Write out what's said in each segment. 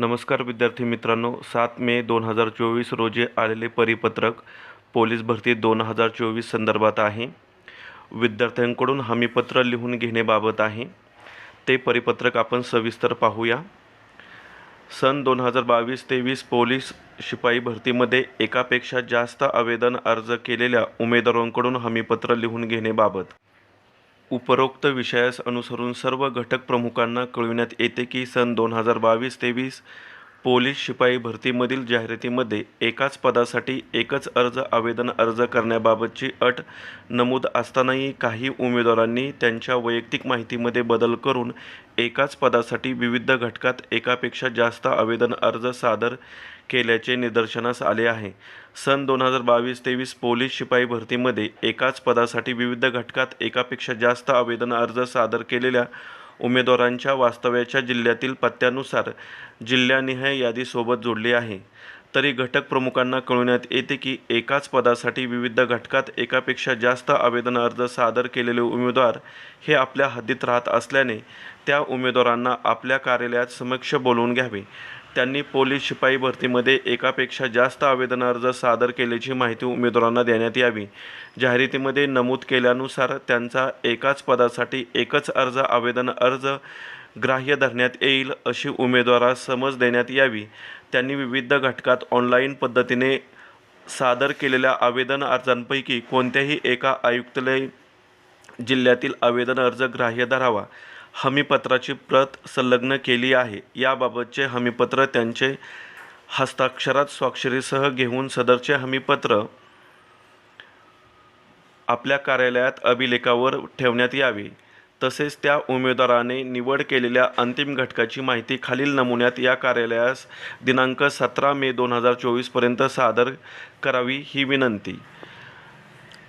नमस्कार विद्यार्थी मित्रांनो सात मे दोन हजार चोवीस रोजी आलेले परिपत्रक पोलीस भरती दोन हजार चोवीस संदर्भात आहे. विद्यार्थ्यांकडून हमीपत्र लिहून घेण्याबाबत आहे. ते परिपत्रक आपण सविस्तर पाहूया. सन दोन हजार बावीस तेवीस पोलीस शिपाई भरतीमध्ये एकापेक्षा जास्त आवेदन अर्ज केलेल्या उमेदवारांकडून हमीपत्र लिहून घेण्याबाबत उपरोक्त विषयास अनुसरून सर्व घटक प्रमुखांना कळविण्यात येते की सन दोन हजार बावीस तेवीस पोलीस शिपाई भरतीमधील जाहिरातीमध्ये एकाच पदासाठी एकच अर्ज आवेदन अर्ज करण्याबाबतची अट नमूद असतानाही काही उमेदवारांनी त्यांच्या वैयक्तिक माहितीमध्ये बदल करून एकाच पदासाठी विविध घटकात एकापेक्षा जास्त आवेदन अर्ज सादर केल्याचे निदर्शनास आले आहे. सन दोन हजार बावीस तेवीस पोलीस शिपाई भरतीमध्ये एकाच पदासाठी विविध घटकात एकापेक्षा जास्त आवेदन अर्ज सादर केलेल्या उमेदवारांच्या वास्तव्याच्या जिल्ह्यातील पत्त्यानुसार जिल्हानिहाय यादीसोबत जोडली आहे. तरी घटक प्रमुखांना कळविण्यात येते की एकाच पदासाठी विविध घटकात एकापेक्षा जास्त आवेदन अर्ज सादर केलेले उमेदवार हे आपल्या हद्दीत राहत असल्याने त्या उमेदवारांना आपल्या कार्यालयात समक्ष बोलवून घ्यावे. त्यांनी पोलीस शिपाई भरतीमध्ये एकापेक्षा जास्त आवेदन अर्ज सादर केल्याची माहिती उमेदवारांना देण्यात यावी. जाहिरातीमध्ये नमूद केल्यानुसार त्यांचा एकाच पदासाठी एकच अर्ज आवेदन अर्ज ग्राह्य धरण्यात येईल अशी उमेदवारास समज देण्यात यावी. त्यांनी विविध घटकात ऑनलाईन पद्धतीने सादर केलेल्या आवेदन अर्जांपैकी कोणत्याही एका आयुक्तालय जिल्ह्यातील आवेदन अर्ज ग्राह्य धरावा. हमीपत्राची प्रत संलग्न केली आहे. याबाबतचे हमीपत्र त्यांचे हस्ताक्षरात स्वाक्षरीसह घेऊन सदरचे हमीपत्र आपल्या कार्यालयात अभिलेखावर ठेवण्यात यावे. तसेच त्या उमेदवाराने निवड केलेल्या अंतिम घटकाची माहिती खालील नमुन्यात या कार्यालयास दिनांक सतरा मे दोन हजार चोवीसपर्यंत सादर करावी ही विनंती.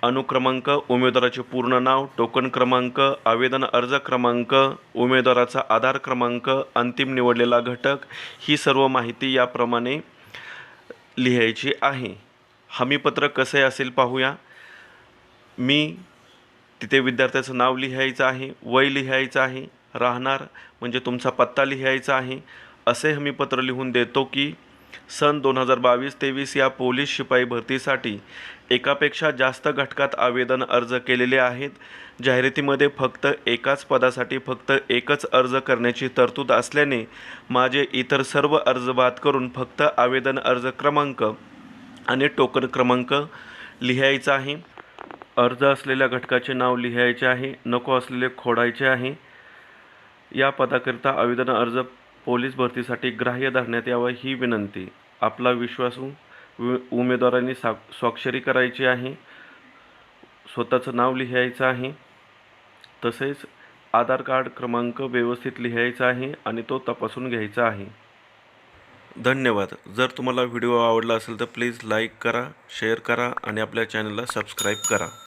अनुक्रमांक उमेदवाराचे पूर्ण नाव टोकन क्रमांक आवेदन अर्ज क्रमांक उमेदवाराचा आधार क्रमांक अंतिम निवडलेला घटक ही सर्व माहिती याप्रमाणे लिहायची आहे. हमीपत्र कसे असेल पाहूया. मी तिथे विद्यार्थ्याचं नाव लिहायचं आहे वय लिहायचं आहे राहणार म्हणजे तुमचा पत्ता लिहायचा आहे. असे हमीपत्र लिहून देतो की सन दोन हजार बावीस तेवीस या पोलीस शिपाई भरतीसाठी एकापेक्षा जास्त घटकात आवेदन अर्ज केलेले आहेत. जाहिरातीमध्ये फक्त एकाच पदासाठी फक्त एकच अर्ज करण्याची तरतूद असल्याने माझे इतर सर्व अर्ज बाद करून फक्त आवेदन अर्ज क्रमांक आणि टोकन क्रमांक लिहायचा आहे. अर्ज असलेल्या घटकाचे नाव लिहायचे आहे. नको असलेले खोडायचे आहे. या पदाकरिता आवेदन अर्ज पोलीस भरतीसाठी ग्राह्य धरण्यात यावं ही विनंती. आपला विश्वासू उ उमेदवारांनी सा स्वाक्षरी करायची आहे. स्वतःचं नाव लिहायचं आहे. तसेच आधार कार्ड क्रमांक व्यवस्थित लिहायचा आहे आणि तो तपासून घ्यायचा आहे. धन्यवाद. जर तुम्हाला व्हिडिओ आवडला असेल तर प्लीज लाईक करा शेअर करा आणि आपल्या चॅनलला सबस्क्राईब करा.